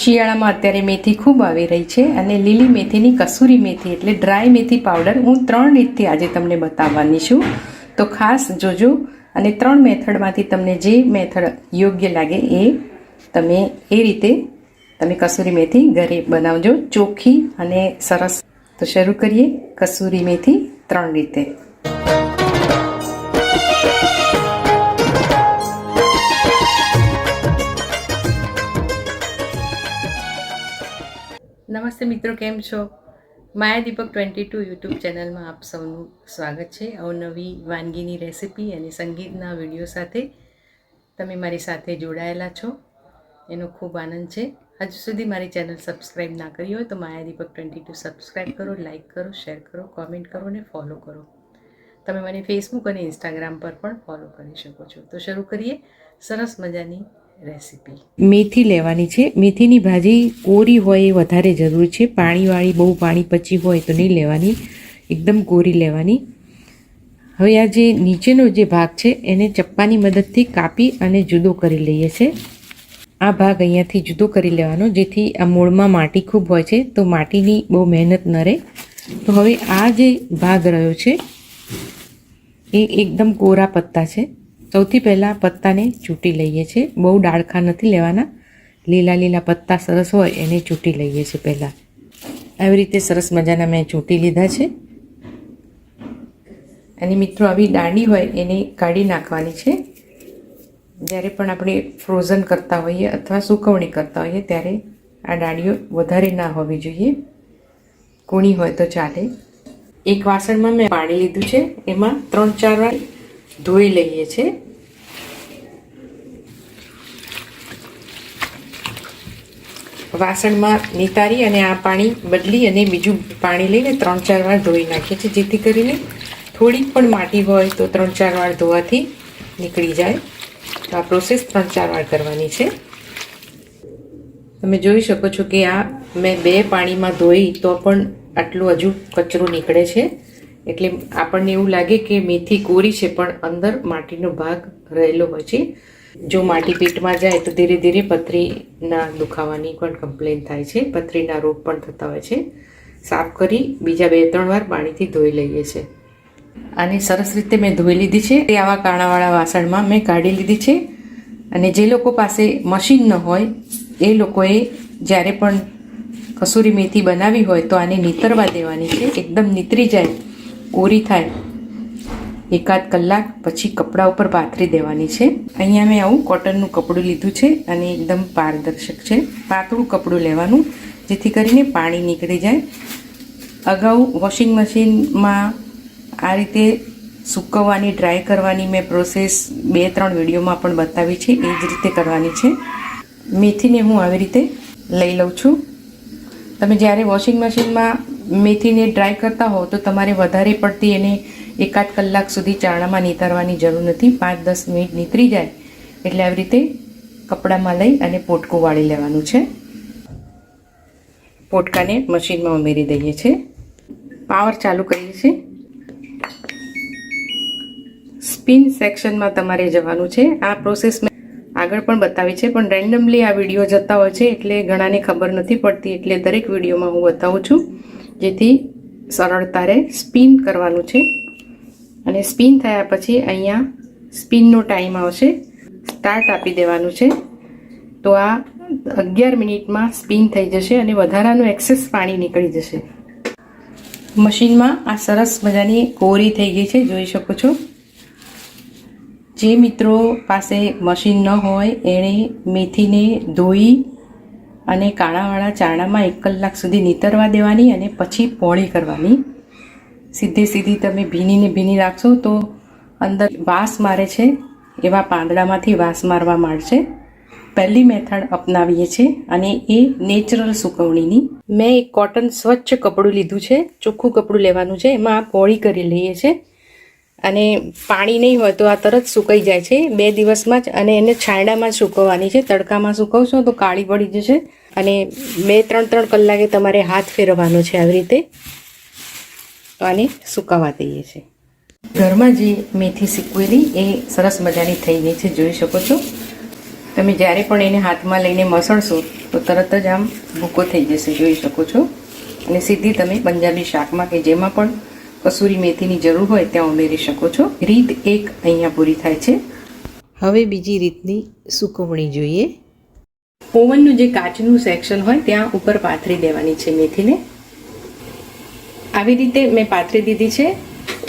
શિયાળામાં અત્યારે મેથી ખૂબ આવી રહી છે અને લીલી મેથીની કસૂરી મેથી એટલે ડ્રાય મેથી પાવડર હું ત્રણ રીતથી આજે તમને બતાવવાની છું. તો ખાસ જોજો અને ત્રણ મેથડમાંથી તમને જે મેથડ યોગ્ય લાગે એ તમે એ રીતે તમે કસૂરી મેથી ઘરે બનાવજો ચોખ્ખી અને સરસ. તો શરૂ કરીએ કસૂરી મેથી ત્રણ રીતે. નમસ્તે મિત્રો, કેમ છો? Maya Deepak twenty two YouTube ચેનલમાં આપ સૌનું સ્વાગત છે. અવનવી વાનગીની રેસિપી અને સંગીતના વીડિયો સાથે તમે મારી સાથે જોડાયેલા છો. એનો ખૂબ આનંદ છે. હજુ સુધી મારી ચેનલ સબસ્ક્રાઈબ ના કરી હોય તો Maya Deepak twenty two subscribe કરો, લાઇક કરો, શેર કરો, કોમેન્ટ કરો અને ફોલો કરો. તમે મને ફેસબુક અને ઇન્સ્ટાગ્રામ પર પણ ફોલો કરી શકો છો. તો શરૂ કરીએ. સરસ મજાની રેસિપી. મેથી લેવાની છે. મેથીની ભાજી કોરી હોય એ વધારે જરૂરી છે. પાણીવાળી, બહુ પાણી પચી હોય તો નહીં લેવાની. એકદમ કોરી લેવાની. હવે આ જે નીચેનો જે ભાગ છે એને ચપ્પાની મદદથી કાપી અને જુદો કરી લઈએ છીએ આ ભાગ અહીંયાથી જુદો કરી લેવાનો, જેથી આ મૂળમાં માટી ખૂબ હોય છે. તો માટીની બહુ મહેનત ન રહે. તો હવે આ જે ભાગ રહ્યો છે, એ એકદમ કોરા પત્તા છે. સૌથી પહેલાં પત્તાને ચૂંટી લઈએ છીએ. બહુ ડાળખા નથી લેવાના. લીલા લીલા પત્તા સરસ હોય એને ચૂંટી લઈએ છીએ પહેલાં. આવી રીતે સરસ મજાના મેં ચૂંટી લીધા છે. અને મિત્રો, આવી દાંડી હોય એને કાઢી નાખવાની છે. જ્યારે પણ આપણે ફ્રોઝન કરતા હોઈએ અથવા સુકવણી કરતા હોઈએ ત્યારે આ દાંડીઓ વધારે ના હોવી જોઈએ. કૂણી હોય તો ચાલે. એક વાસણમાં મેં પાણી લીધું છે. એમાં ત્રણ ચાર વાર ધોઈ લઈએ છીએ. વાસણમાં નિતારી અને આ પાણી બદલી અને બીજું પાણી લઈને ત્રણ ચાર વાર ધોઈ નાખીએ છીએ, જેથી કરીને થોડીક પણ માટી હોય તો ત્રણ ચાર વાર ધોવાથી નીકળી જાય. તો આ પ્રોસેસ ત્રણ ચાર વાર કરવાની છે. તમે જોઈ શકો છો કે આ મેં બે પાણીમાં ધોઈ તો પણ આટલું હજુ કચરો નીકળે છે. એટલે આપણને એવું લાગે કે મેથી કોરી છે, પણ અંદર માટીનો ભાગ રહેલો હોય છે. જો માટી પેટમાં જાય તો ધીરે ધીરે પથરીના દુખાવાની પણ કમ્પ્લેન થાય છે. પથરીના રોગ પણ થતા હોય છે. સાફ કરી બીજા બે ત્રણ વાર પાણીથી ધોઈ લઈએ છીએ અને સરસ રીતે મેં ધોઈ લીધી છે. તે આવા કાણાવાળા વાસણમાં મેં કાઢી લીધી છે. અને જે લોકો પાસે મશીન ન હોય, એ લોકોએ જ્યારે પણ કસૂરી મેથી બનાવી હોય તો આને નીતરવા દેવાની છે. એકદમ નીતરી જાય, કોરી થાય. એકાદ કલાક પછી કપડા ઉપર પાથરી દેવાની છે. અહીંયા મેં આવું કોટનનું કપડું લીધું છે અને એકદમ પારદર્શક છે. પાતળું કપડું લેવાનું, જેથી કરીને પાણી નીકળી જાય. અગાઉ વોશિંગ મશીનમાં આ રીતે સૂકવવાની, ડ્રાય કરવાની મેં પ્રોસેસ બે ત્રણ વિડીયોમાં પણ બતાવી છે, એ જ રીતે કરવાની છે. મેથીને હું આવી રીતે લઈ લઉં છું. તમે જ્યારે વોશિંગ મશીનમાં મેથીને ડ્રાય કરતા હો તો તમારે વધારે પડતી એને એકાદ કલાક સુધી ચાણામાં નીતારવાની જરૂર નથી. પાંચ, દસ મિનિટ નીતરી જાય એટલે આવી રીતે કપડામાં લઈ અને પોટકું વાળી લેવાનું છે. પોટકાને મશીનમાં ઉમેરી દઈએ છીએ પાવર ચાલુ કરીએ છીએ સ્પિન સેક્શનમાં તમારે જવાનું છે. આ પ્રોસેસ મેં આગળ પણ બતાવી છે, પણ રેન્ડમલી આ વીડિયો જતા હોય છે એટલે ઘણાને ખબર નથી પડતી એટલે દરેક વિડીયોમાં હું બતાવું છું. જેથી સરળતારે સ્પિન કરવાનું છે. અને સ્પિન થયા પછી અહીંયા સ્પિનનો ટાઈમ આવશે. સ્ટાર્ટ આપી દેવાનું છે. તો આ અગિયાર મિનિટમાં સ્પિન થઈ જશે અને વધારાનું એક્સેસ પાણી નીકળી જશે. મશીનમાં આ સરસ મજાની કોરી થઈ ગઈ છે, જોઈ શકો છો. જે મિત્રો પાસે મશીન ન હોય, એણે મેથીને ધોઈ અને કાળાવાળા ચારણામાં એક કલાક સુધી નીતરવા દેવાની અને પછી પોળી કરવાની. સીધે સીધી તમે ભીનીને ભીની રાખશો તો અંદર વાસ મારે છે, એવા પાંદડામાંથી વાસ મારવા માંડશે. પહેલી મેથડ અપનાવીએ છીએ અને એ નેચરલ સુકવણીની. મેં એક કોટન સ્વચ્છ કપડું લીધું છે, ચોખ્ખું કપડું લેવાનું છે, એમાં આ પોળી કરી લઈએ છીએ. અને પાણી નહીં હોય તો આ તરત સુકાઈ જાય છે. બે દિવસમાં જ અને એને છાંયડામાં સૂકવવાની છે. તડકામાં સૂકવશો તો કાળી પડી જશે અને બે, ત્રણ ત્રણ કલાકે તમારે હાથ ફેરવવાનો છે આવી રીતે. અને સુકાવા દઈએ છીએ ઘરમાં જે મેથી સૂકવેલી એ સરસ મજાની થઈ ગઈ છે. જોઈ શકો છો. તમે જ્યારે પણ એને હાથમાં લઈને મસળશો તો તરત જ આમ ભૂકો થઈ જશે. જોઈ શકો છો. અને સીધી તમે પંજાબી શાકમાં કે જેમાં પણ કસૂરી મેથીની જરૂર હોય ત્યાં ઉમેરી શકો છો. રીત એક અહીંયા પૂરી થાય છે. હવે બીજી રીતની સુકવણી જોઈએ. ઓવનનું જે કાચનું સેક્શન હોય ત્યાં ઉપર પાથરી દેવાની છે મેથીને. આવી રીતે મેં પાથરી દીધી છે.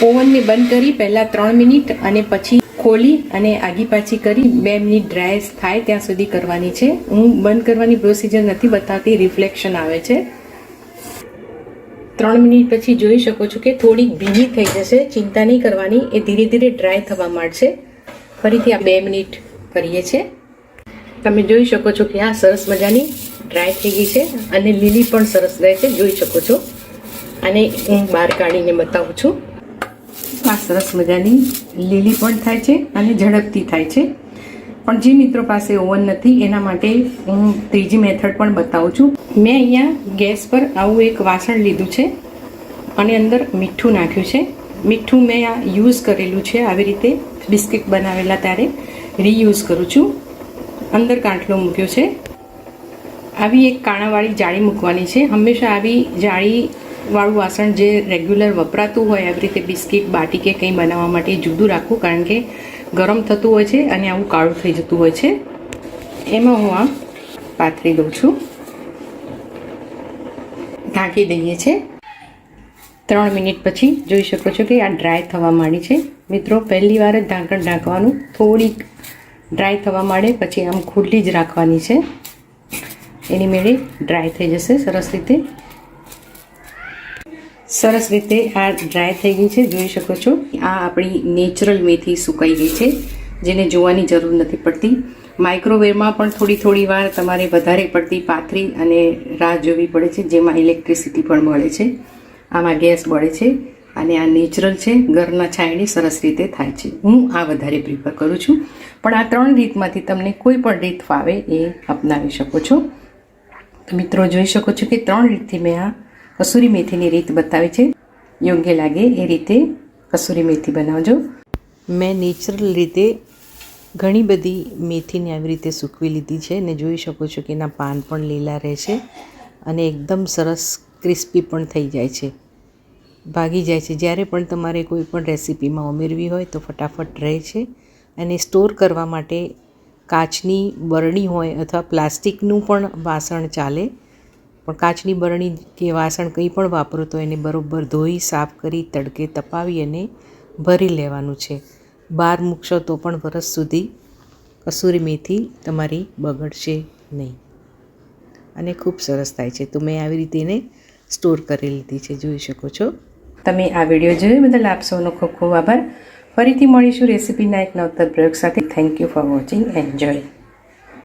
ઓવનને બંધ કરી પહેલાં ત્રણ મિનિટ અને પછી ખોલી અને આગી પાછી કરી બે મિનિટ ડ્રાય થાય ત્યાં સુધી કરવાની છે. હું બંધ કરવાની પ્રોસિજર નથી બતાવતી રિફ્લેક્શન આવે છે. ત્રણ મિનિટ પછી જોઈ શકો છો કે થોડીક ભીની થઈ જશે, ચિંતા નહીં કરવાની, એ ધીરે ધીરે ડ્રાય થવા માંડશે. ફરીથી આ બે મિનિટ કરીએ છીએ. તમે જોઈ શકો છો કે આ સરસ મજાની ડ્રાય થઈ ગઈ છે અને લીલી પણ સરસ રહે છે, જોઈ શકો છો. અને હું બહાર કાઢીને બતાવું છું. આ સરસ મજાની લીલી પણ થાય છે અને ઝડપથી થાય છે. પણ જે મિત્રો પાસે ઓવન નથી, એના માટે હું ત્રીજી મેથડ પણ બતાવું છું. મેં અહીંયા ગેસ પર આવું એક વાસણ લીધું છે, અને અંદર મીઠું નાખ્યું છે. મીઠું મેં આ યુઝ કરેલું છે, આવી રીતે બિસ્કિટ બનાવેલા ત્યારે રીયુઝ કરું છું. અંદર કાંઠલો મૂક્યો છે. આવી એક કાણાવાળી જાળી મૂકવાની છે. હંમેશા આવી જાળી વાળું વાસણ જે રેગ્યુલર વપરાતું હોય, આવી રીતે બિસ્કિટ, બાટી કે કંઈ બનાવવા માટે જુદું રાખવું, કારણ કે ગરમ થતું હોય છે અને આવું કાળું થઈ જતું હોય છે. એમાં હું આ પાથરી દઉં છું. ઢાંકી દઈએ છે. ત્રણ મિનિટ પછી જોઈ શકો છો કે આ ડ્રાય થવા માંડી છે. મિત્રો, પહેલી વાર જ ઢાંકણ ઢાંકવાનું થોડીક ડ્રાય થવા માંડે, પછી આમ ખુલ્લી જ રાખવાની છે. એની મેળે ડ્રાય થઈ જશે સરસ રીતે. સરસ રીતે આ ડ્રાય થઈ ગઈ છે, જોઈ શકો છો. આ આપણી નેચરલ મેથી સુકાઈ ગઈ છે, જેને જોવાની જરૂર નથી પડતી. માઇક્રોવેવમાં પણ થોડી થોડી વાર તમારે વધારે પડતી પાથરી અને રાહ જોવી પડે છે, જેમાં ઇલેક્ટ્રિસિટી પણ મળે છે. આમાં ગેસ બળે છે અને આ નેચરલ છે, ઘરના છાંયડી સરસ રીતે થાય છે. હું આ વધારે પ્રિફર કરું છું. પણ આ ત્રણ રીતમાંથી તમને કોઈ પણ રીત ફાવે એ અપનાવી શકો છો. તો મિત્રો, જોઈ શકો છો કે ત્રણ રીતથી મેં આ કસૂરી મેથીની રીત બતાવી છે. યોગ્ય લાગે એ રીતે કસૂરી મેથી બનાવજો. મેં નેચરલ રીતે ઘણી બધી મેથીને આવી રીતે સૂકવી લીધી છે અને જોઈ શકો છો કે એના પાન પણ લીલા રહે છે અને એકદમ સરસ ક્રિસ્પી પણ થઈ જાય છે. ભાગી જાય છે. જ્યારે પણ તમારે કોઈ પણ રેસીપીમાં ઉમેરવી હોય તો ફટાફટ રહે છે અને સ્ટોર કરવા માટે કાચની બરણી હોય અથવા પ્લાસ્ટિકનું પણ વાસણ ચાલે પણ કાચની બરણી કે વાસણ કંઈ પણ વાપરો તો એને બરોબર ધોઈ, સાફ કરી, તડકે તપાવી અને ભરી લેવાનું છે. બહાર મૂકશો તો પણ વરસ સુધી કસૂરી મેથી તમારી બગડશે નહીં. અને ખૂબ સરસ થાય છે. તો મેં આવી રીતે એને સ્ટોર કરી લીધી છે. જોઈ શકો છો. તમે આ વીડિયો જોયો બદલ આપ સૌનો ખૂબ ખૂબ આભાર. ફરીથી મળીશું રેસીપીના એક નવતર પ્રયોગ સાથે. Thank you for watching enjoy